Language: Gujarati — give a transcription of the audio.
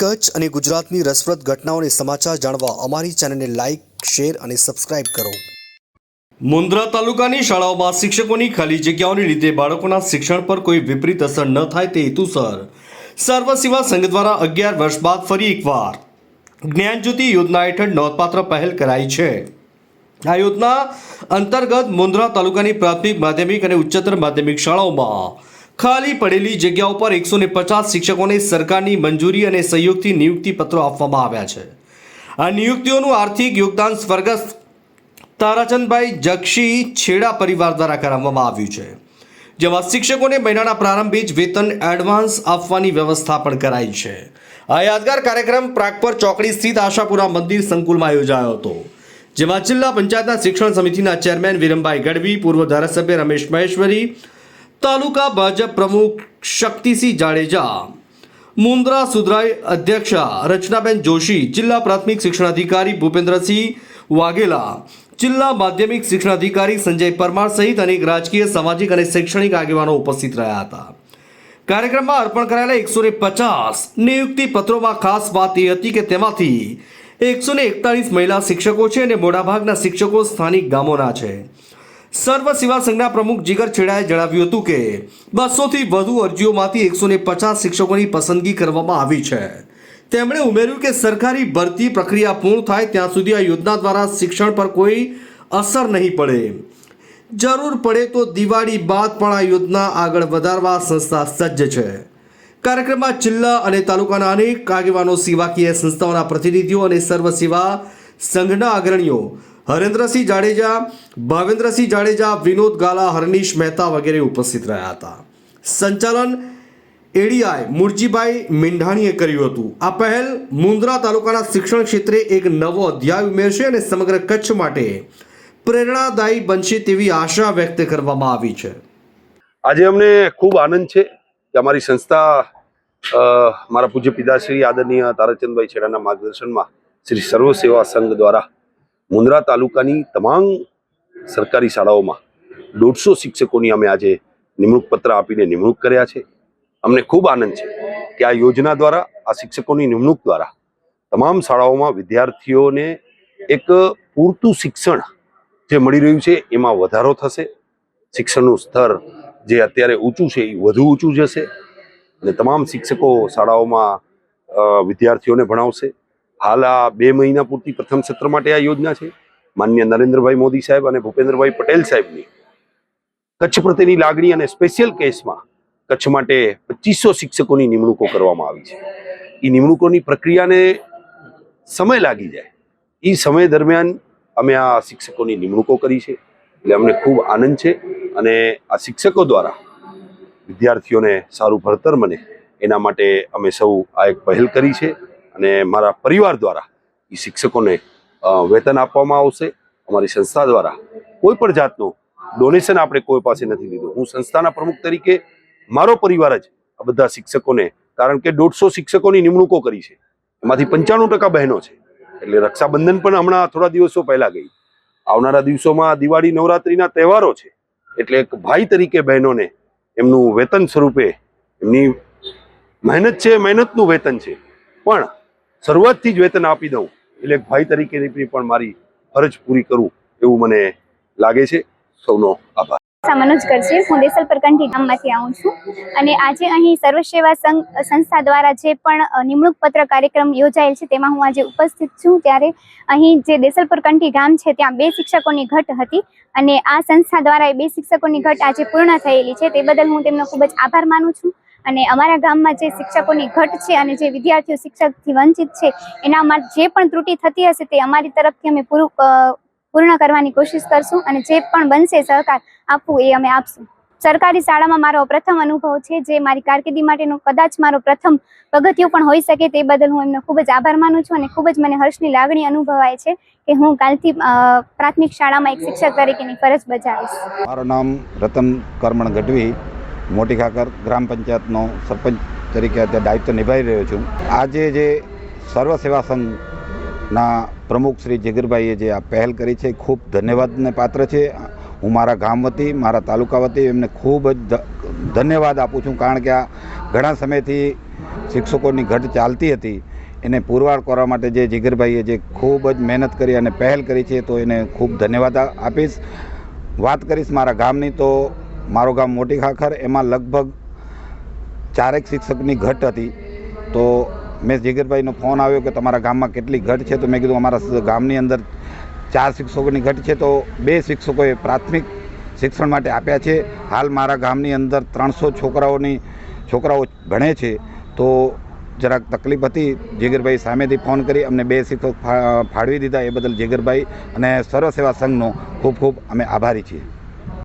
કચ્છ અને ગુજરાતની રસપ્રદ ઘટનાઓને સમાચાર જાણવા અમારી ચેનલને લાઇક શેર અને સબસ્ક્રાઇબ કરો. મુન્દ્રા તાલુકાની શાળાઓમાં શિક્ષકોની ખાલી જગ્યાઓને લીધે બાળકોના શિક્ષણ પર કોઈ વિપરીત અસર ન થાય તે હેતુસર. સર્વ સેવા સંઘ દ્વારા અગિયાર વર્ષ બાદ ફરી એકવાર જ્ઞાનજ્યોતિ યોજના હેઠળ નોંધપાત્ર પહેલ કરાઈ છે. આ યોજના અંતર્ગત મુન્દ્રા તાલુકાની પ્રાથમિક, માધ્યમિક અને ઉચ્ચતર માધ્યમિક શાળાઓમાં ખાલી પડેલી જગ્યાઓ પર એકસો ને પચાસ શિક્ષકોને સરકારની મંજૂરી અને સહયોગથી નિયુક્તિ પત્રો આપવામાં આવ્યા છે. આ નિયુક્તિઓનું આર્થિક યોગદાન સ્વર્ગસ્થ તારાચંદભાઈ જક્ષી છેડા પરિવાર દ્વારા કરાવવામાં આવ્યું છે, જેમાં શિક્ષકોને મહિનાના પ્રારંભે જ વેતન એડવાન્સ આપવાની વ્યવસ્થા પણ કરાઈ છે. આ યાદગાર કાર્યક્રમ પ્રાગપર ચોકડી સ્થિત આશાપુરા મંદિર સંકુલમાં યોજાયો હતો, જેમાં જિલ્લા પંચાયતના શિક્ષણ સમિતિના ચેરમેન વિરમભાઈ ગઢવી, પૂર્વ ધારાસભ્ય રમેશ મહેશ્વરી તાલુકા ભાજપ પ્રમુખ શક્તિસિંહ જાડેજા મુન્દ્રા સુધરાઈ અધ્યક્ષા રચનાબેન જોશી, જિલ્લા પ્રાથમિક શિક્ષણાધિકારી ભૂપેન્દ્રસિંહ વાઘેલા, જિલ્લા માધ્યમિક શિક્ષણાધિકારી સંજય પરમાર સહિત અનેક રાજકીય, સામાજિક અને શૈક્ષણિક આગેવાનો ઉપસ્થિત રહ્યા હતા. કાર્યક્રમમાં અર્પણ કરાયેલા એકસો ને પચાસ નિયુક્તિ પત્રોમાં ખાસ વાત એ હતી કે તેમાંથી એકસો ને એકતાલીસ મહિલા શિક્ષકો છે અને મોટાભાગના શિક્ષકો સ્થાનિક ગામોના છે. સર્વ સેવા સંઘના પ્રમુખ જીગર છેડાએ જણાવ્યું હતું કે બસોથી વધુ અરજીઓમાંથી એકસો ને પચાસ શિક્ષકોની પસંદગી કરવામાં આવી છે. તેમણે ઉમેર્યું કે સરકારી ભરતી પ્રક્રિયા પૂર્ણ થાય ત્યાં સુધી આ યોજના દ્વારા શિક્ષણ પર કોઈ અસર નહીં પડે. જરૂર પડે તો દિવાળી બાદ પણ આ યોજના આગળ વધારવા સંસ્થા સજ્જ છે. કાર્યક્રમમાં જિલ્લા અને તાલુકાના અનેક આગેવાનો, સેવાકીય સંસ્થાઓના પ્રતિનિધિઓ અને સર્વ સેવા સંઘના અગ્રણીઓ હરેન્દ્રસિંહ જાડેજા, ભાવેન્દ્રસિંહ જાડેજા, વિનોદ ગાલા, હરનીશ મહેતા વગેરે ઉપસ્થિત રહ્યા હતા. સંચાલન એડીઆઈ મુરજીભાઈ મીંઢાણીએ કર્યું હતું. આ પહેલ મુન્દ્રા તાલુકાના શિક્ષણ ક્ષેત્રે એક નવો અધ્યાય ઉમેરશે અને સમગ્ર કચ્છ માટે પ્રેરણાદાયી બનશે તેવી આશા વ્યક્ત કરવામાં આવી છે. આજે અમને ખૂબ આનંદ છે કે અમારી સંસ્થા મારા પૂજ્ય પિતાશ્રી, આદરણીય તારાચંદભાઈ છેડાના માર્ગદર્શનમાં શ્રી સર્વ સેવા સંઘ દ્વારા મુન્દ્રા તાલુકાની તમામ સરકારી શાળાઓમાં દોઢસો શિક્ષકોની અમે આજે નિમણૂક પત્ર આપીને નિમણૂક કર્યા છે. અમને ખૂબ આનંદ છે કે આ યોજના દ્વારા, આ શિક્ષકોની નિમણૂક દ્વારા તમામ શાળાઓમાં વિદ્યાર્થીઓને એક પૂરતું શિક્ષણ જે મળી રહ્યું છે એમાં વધારો થશે. શિક્ષણનું સ્તર જે અત્યારે ઊંચું છે એ વધુ ઊંચું જશે અને તમામ શિક્ષકો શાળાઓમાં વિદ્યાર્થીઓને ભણાવશે. હાલ આ બે મહિના પૂરતી પ્રથમ સત્ર માટે આ યોજના છે. માન્ય નરેન્દ્રભાઈ મોદી સાહેબ અને ભૂપેન્દ્રભાઈ પટેલ સાહેબની. કચ્છ પ્રત્યેની લાગણી અને સ્પેશિયલ કેસમાં કચ્છ માટે પચીસો શિક્ષકોની નિમણૂકો કરવામાં આવી છે. એ નિમણૂકોની પ્રક્રિયાને સમય લાગી જાય. એ સમય દરમિયાન અમે આ શિક્ષકોની નિમણૂકો કરી છે. એટલે અમને ખૂબ આનંદ છે અને આ શિક્ષકો દ્વારા વિદ્યાર્થીઓને સારું ભણતર મને એના માટે અમે સૌ આ એક પહેલ કરી છે. અને મારા પરિવાર દ્વારા એ શિક્ષકોને વેતન આપવામાં આવશે. અમારી સંસ્થા દ્વારા કોઈ પણ જાતનું ડોનેશન આપણે કોઈ પાસે નથી લીધું. હું સંસ્થાના પ્રમુખ તરીકે મારો પરિવાર જ આ બધા શિક્ષકોને, કારણ કે દોઢસો શિક્ષકોની નિમણૂકો કરી છે. એમાંથી પંચાણું ટકા બહેનો છે. એટલે રક્ષાબંધન પણ હમણાં થોડા દિવસો પહેલા ગઈ. આવનારા દિવસોમાં દિવાળી, નવરાત્રીના તહેવારો છે. એટલે એક ભાઈ તરીકે બહેનોને એમનું વેતન સ્વરૂપે એમની મહેનત છે, મહેનતનું વેતન છે. પણ શરૂઆતથી જ વેતન આપી દઉં. એટલે ભાઈ તરીકેની પણ મારી ફરજ પૂરી કરું એવું મને લાગે છે. સૌનો આભાર. મનોજ કરશે. હું દેસલ કંઠી ગામમાંથી આવું છું. અને આજે અહીં સર્વ સેવા સંઘ, સંસ્થા દ્વારા જે પણ નિમણૂક પત્ર કાર્યક્રમ યોજાયેલ છે, તેમાં હું આજે ઉપસ્થિત છું. ત્યારે અહીં જે દેસલ કંઠી ગામ છે, ત્યાં બે શિક્ષકોની ઘટ હતી અને આ સંસ્થા દ્વારા એ બે શિક્ષકોની ઘટ આજે પૂર્ણ થયેલી છે. તે બદલ હું તેમનો ખૂબ જ આભાર માનું છું. અને અમારા ગામમાં જે શિક્ષકોની ઘટ છે અને જે વિદ્યાર્થીઓ શિક્ષકથી વંચિત છે એના માટે જે પણ ત્રુટિ થતી હશે તે અમારી તરફથી અમે પૂરું પૂર્ણ કરવાની કોશિશ કરશું અને જે પણ બનશે સહકાર આપવું એ અમે આપશું. સરકારી શાળામાં મારો પ્રથમ અનુભવ છે જે મારી કારકિર્દી માટેનો કદાચ મારો પ્રથમ પગથિયું પણ હોઈ શકે તે બદલ હું એમનો ખૂબ જ આભાર માનું છું અને ખૂબ જ મને હર્ષની લાગણી અનુભવાય છે કે હું કાલથી પ્રાથમિક શાળામાં એક શિક્ષક તરીકેની ફરજ બજાવીશ. મારું નામ રતન કરમણ ગઢવી મોટી ખાકર ગ્રામ પંચાયતનો સરપંચ તરીકે અત્યારે દાયિત્વ નિભાવી રહ્યો છું. આજે જે સર્વ સેવા સંઘના પ્રમુખ શ્રી જીગરભાઈએ જે આ પહેલ કરી છે, ખૂબ ધન્યવાદને પાત્ર છે. હું મારા ગામ વતી, મારા તાલુકા વતી એમને ખૂબ જ ધન્યવાદ આપું છું કારણ કે આ ઘણા સમયથી શિક્ષકોની ઘટ ચાલતી હતી. એને પુરવાર કરવા માટે જે જીગરભાઈએ જે ખૂબ જ મહેનત કરી અને પહેલ કરી છે તો એને ખૂબ ધન્યવાદ આપીશ. વાત કરીશ મારા ગામની તો મારું ગામ મોટી ખાખર, એમાં લગભગ ચારેક શિક્ષકની ઘટ હતી. તો મેં જીગરભાઈનો ફોન આવ્યો કે તમારા ગામમાં કેટલી ઘટ છે? તો મેં કીધું, અમારા ગામની અંદર ચાર શિક્ષકોની ઘટ છે. તો બે શિક્ષકોએ પ્રાથમિક શિક્ષણ માટે આપ્યા છે. હાલ મારા ગામની અંદર ત્રણસો છોકરાઓની, છોકરાઓ ભણે છે. તો જરાક તકલીફ હતી. જીગરભાઈ સામેથી ફોન કરી અમને બે શિક્ષક ફાળવી દીધા. એ બદલ જીગરભાઈ અને સર્વ સેવા સંઘનો ખૂબ ખૂબ અમે આભારી છીએ.